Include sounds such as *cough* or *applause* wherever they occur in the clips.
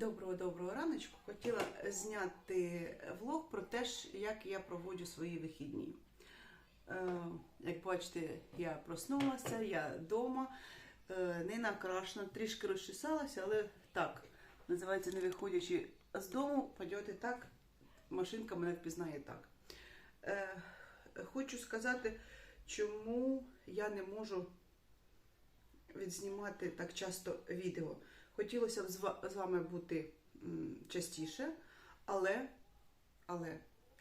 Доброго доброго раночку. Хотіла зняти влог про те, як я проводжу свої вихідні. Е, як бачите, я проснулася, я вдома, е, не накрашена, трішки розчесалася, але так, називається, не виходячи з дому, пойдете так, машинка мене впізнає так. Е, хочу сказати, чому я не можу відзнімати так часто відео. Хотілося б з вами бути частіше, але, але,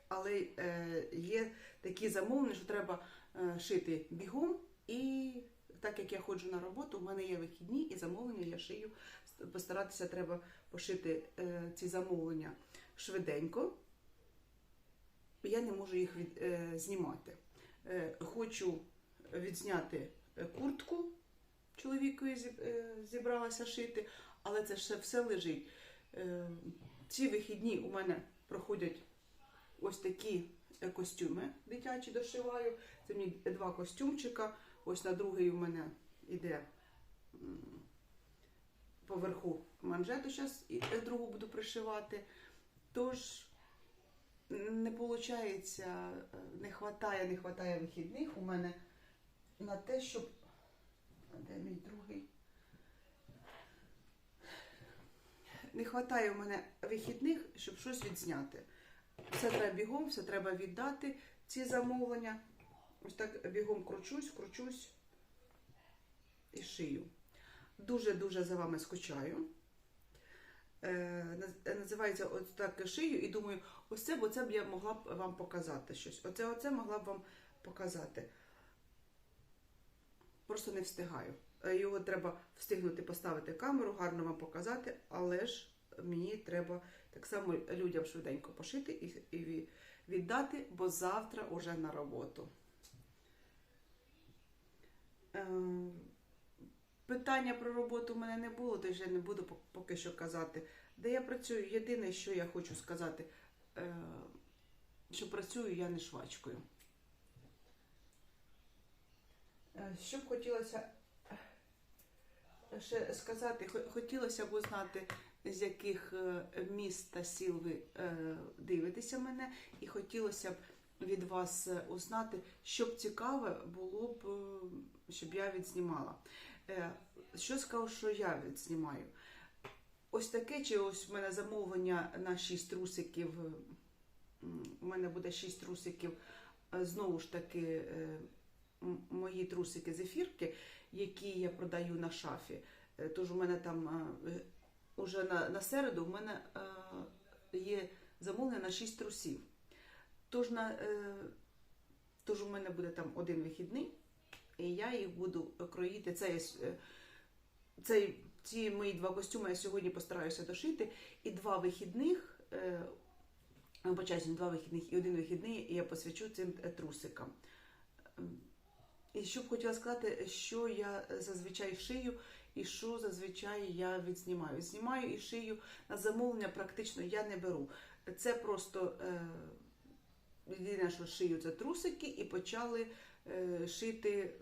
але е, є такі замовлення, що треба е, шити бігом. І так як я ходжу на роботу, у мене є вихідні і замовлення я шию. Постаратися треба пошити е, ці замовлення швиденько. Я не можу їх від, е, знімати. Е, хочу відзняти е, куртку чоловікові е, зібралася шити, але це ще все лежить. Е, Ці вихідні у мене проходять ось такі е, костюми дитячі дошиваю. Це мені два костюмчика. Ось на другий у мене іде м, поверху манжету, зараз і другу буду пришивати. Тож не виходить, не хватає, не хватає вихідних у мене на те, щоб Де мій другий? Не вистачає у мене вихідних, щоб щось відзняти. Все треба бігом, все треба віддати ці замовлення. Ось так бігом кручусь, кручусь і шию. Дуже-дуже за вами скучаю. Е, називається ось так шию і думаю, ось це, бо це б я могла б вам показати щось. Оце, оце могла б вам показати просто не встигаю. Е, Його треба встигнути поставити камеру, гарно вам показати, але ж мені треба так само людям швиденько пошити і, віддати, бо завтра уже на роботу. Е, Питання про роботу в мене не було, тож я не буду поки що казати. Де я працюю, єдине, що я хочу сказати, е, що працюю я не швачкою. Е, Що б хотілося е, ще сказати, хотілося б узнати, з яких е, міст та сіл ви е, дивитеся мене, і хотілося б від вас е, узнати, що б цікаве було б, е, щоб я відзнімала. Е, Що скажу, що я відзнімаю? Ось таке, чи ось в мене замовлення на 6 трусиків. е, У мене буде 6 трусиків, е, знову ж таки. Мої трусики зефірки, які я продаю на шафі. Е, Тож у мене там е, уже на, на середу в мене є замовлення на 6 трусів. Тож, на, е, тож у мене буде там один вихідний, і я їх буду кроїти. Це, е, цей, ці мої два костюми я сьогодні постараюся дошити. І два вихідних, вибачаюсь, два вихідних і один вихідний я посвячу цим трусикам. І що б хотіла сказати, що я зазвичай шию і що зазвичай я відзнімаю. Знімаю і шию на замовлення практично я не беру. Це просто е, єдине, що шию, це трусики, і почали е, шити.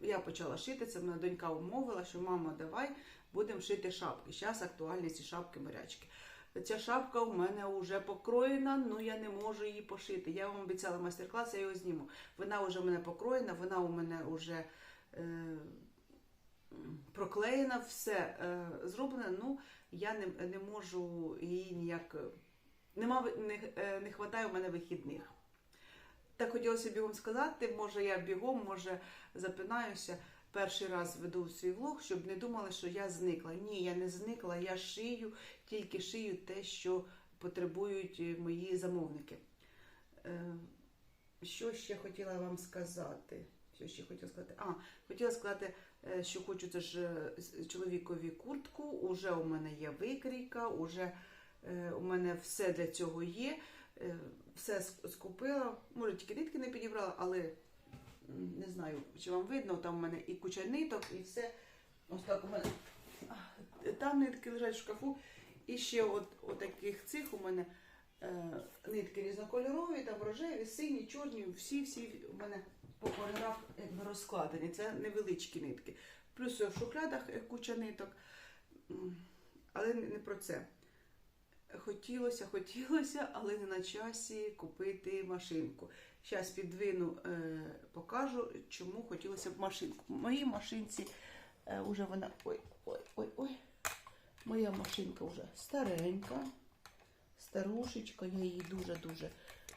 Я почала шити, це мене донька умовила, що мама, давай будемо шити шапки. Зараз актуальні ці шапки морячки. Ця шапка у мене вже покроєна, але я не можу її пошити. Я вам обіцяла майстер-клас, я його зніму. Вона вже в мене покроєна, вона у мене вже е, проклеєна, все е, зроблено. Ну, я не, не можу її ніяк. Нема, не, е, не хватає у мене вихідних. Так хотілося бігом сказати, може я бігом, може запинаюся. Перший раз веду свій влог, щоб не думали, що я зникла. Ні, я не зникла, я шию, тільки шию те, що потребують е, мої замовники. Е, Що ще хотіла вам сказати? Що ще хотіла сказати? А, хотіла сказати, е, що хочу це ж чоловікові куртку. Уже у мене є викрійка, уже у мене все для цього є. Все скупила. Може, тільки нитки не підібрала, але не знаю, чи вам видно, там у мене і куча ниток, і все. Ось так у мене. Там нитки лежать в шкафу. І ще от, от таких цих у мене е, нитки різнокольорові, там рожеві, сині, чорні, всі-всі у мене по кольорах якби розкладені. Це невеличкі нитки. Плюс в шухлядах куча ниток. Але не про це. хотілося, хотілося, але не на часі купити машинку. Зараз підвину, е, покажу, чому хотілося б машинку. В моїй машинці е, вже вона. Ой, ой, ой, ой. Моя машинка вже старенька, старушечка, я її дуже-дуже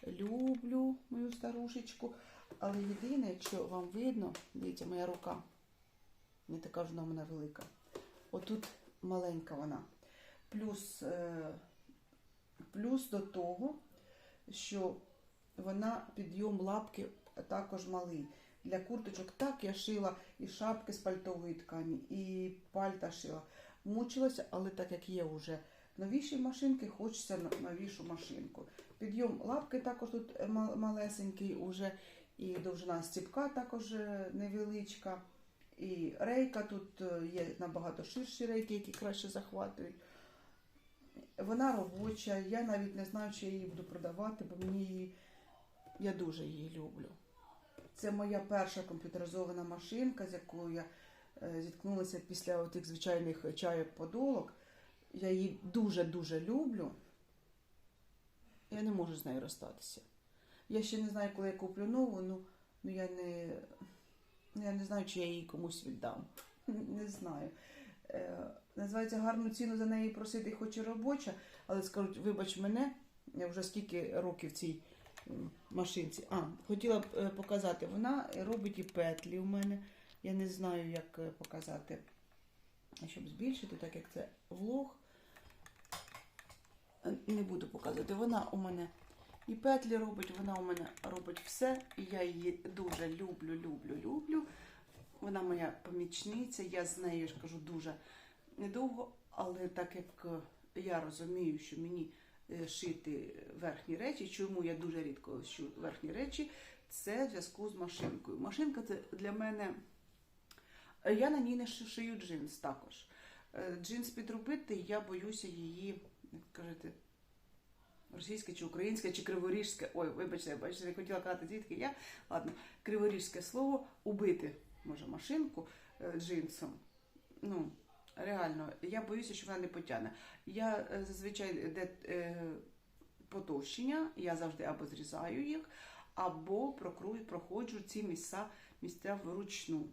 люблю, мою старушечку. Але єдине, якщо вам видно, дивіться, моя рука, не така ж вона мене велика. Отут маленька вона. Плюс, е, плюс до того, що вона підйом лапки також малий. Для курточок так я шила і шапки з пальтової ткані, і пальта шила. Мучилася, але так як є вже новіші машинки, хочеться но- новішу машинку. Підйом лапки також тут е, малесенький уже, і довжина стіпка також е, невеличка. І рейка тут е, є набагато ширші рейки, які краще захватують. Вона робоча, я навіть не знаю, чи я її буду продавати, бо мені її, я дуже її люблю. Це моя перша комп'ютеризована машинка, з якою я е, зіткнулася після тих звичайних чайок подолок. Я її дуже-дуже люблю. Я не можу з нею розстатися. Я ще не знаю, коли я куплю нову, ну, ну я не, ну, я не знаю, чи я її комусь віддам. *laughs* Не знаю. Е, називається гарну ціну за неї просити, хоч і робоча, але скажуть, вибач мене, я вже скільки років цій машинці. А, хотіла б е, показати, вона робить і петлі у мене. Я не знаю, як е, показати, щоб збільшити, так як це влог. Е, Не буду показувати. Вона у мене і петлі робить, вона у мене робить все. І я її дуже люблю, люблю, люблю. Вона моя помічниця, я з нею я ж кажу дуже недовго, але так як я розумію, що мені шити верхні речі, чому я дуже рідко шию верхні речі, це в зв'язку з машинкою. Машинка це для мене. е, Я на ній не шию джинс також. Е, Джинс підробити, я боюся її, як кажете, російське чи українське, чи криворіжське. Ой, вибачте, бачите, не хотіла казати звідки я. Ладно, криворіжське слово убити може машинку е, джинсом. Ну, реально, я боюся, що вона не потягне. Я е, зазвичай де е, потовщення, я завжди або зрізаю їх, або прокрую, проходжу ці місця, місця вручну.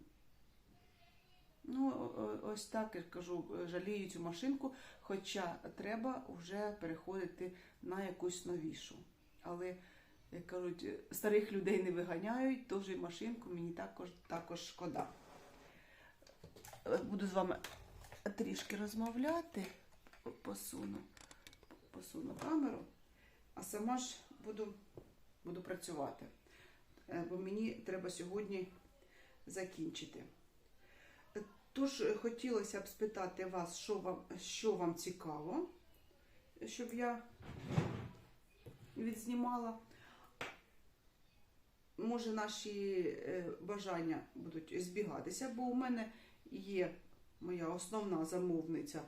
Ну, ось так я кажу, жалію цю машинку, хоча треба вже переходити на якусь новішу. Але, як кажуть, старих людей не виганяють, то вже машинку мені також, також шкода. Е, Буду з вами трішки розмовляти, посуну, посуну камеру, а сама ж буду, буду працювати. Е, Бо мені треба сьогодні закінчити. Тож е, хотілося б спитати вас, що вам, що вам цікаво, щоб я відзнімала. Може, наші е, бажання будуть збігатися, бо у мене є моя основна замовниця,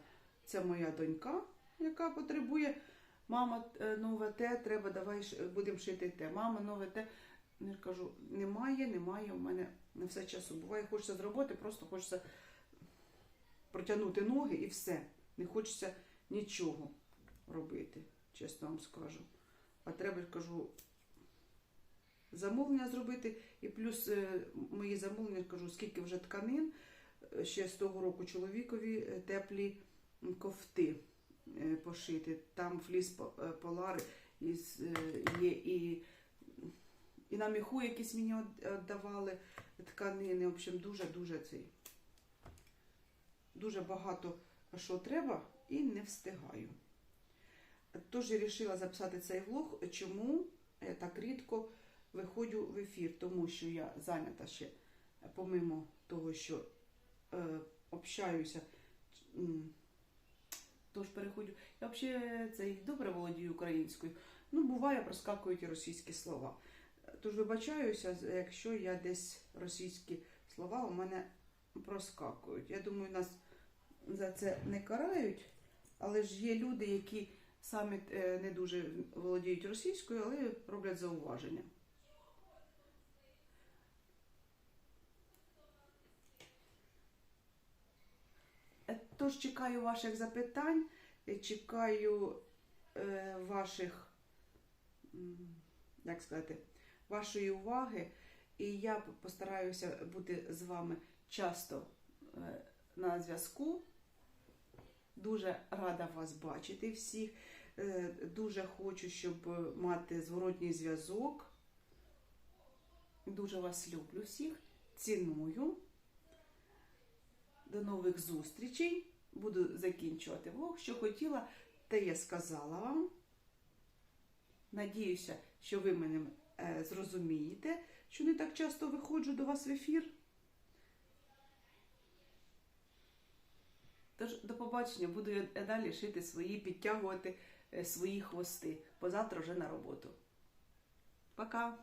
це моя донька, яка потребує. Мама, е, нове те, треба, давай будемо шити те. Мама, нове те. Я кажу, немає, немає. У мене не все часу. Буває, хочеться з роботи, просто хочеться протягнути ноги і все. Не хочеться нічого робити, чесно вам скажу. А треба, кажу, замовлення зробити. І плюс е, мої замовлення, кажу, скільки вже тканин. Е, Ще з того року чоловікові е, теплі кофти е, пошити. Там фліс по- полари є і, і на міху якісь мені от- давали тканини. В общем, дуже-дуже цей. Дуже багато що треба і не встигаю. Тож я вирішила записати цей влог. Чому я так рідко виходжу в ефір? Тому що я зайнята ще, помимо того, що е, общаюся. Тож переходжу. Я взагалі цей добре володію українською. Ну, буває, проскакують і російські слова. Тож вибачаюся, якщо я десь російські слова у мене проскакують. Я думаю, нас за це не карають, але ж є люди, які самі е, не дуже володіють російською, але роблять зауваження. Е, Тож чекаю ваших запитань, е, чекаю е, ваших, як сказати, вашої уваги, і я постараюся бути з вами часто е, на зв'язку. Дуже рада вас бачити всіх. Е, Дуже хочу, щоб е, мати зворотній зв'язок. Дуже вас люблю всіх, ціную. До нових зустрічей. Буду закінчувати влог. Що хотіла, те я сказала вам. Надіюся, що ви мене е, зрозумієте, що не так часто виходжу до вас в ефір. Тож, до побачення, буду я далі шити свої, підтягувати е, свої хвости, бо завтра вже на роботу. Пока!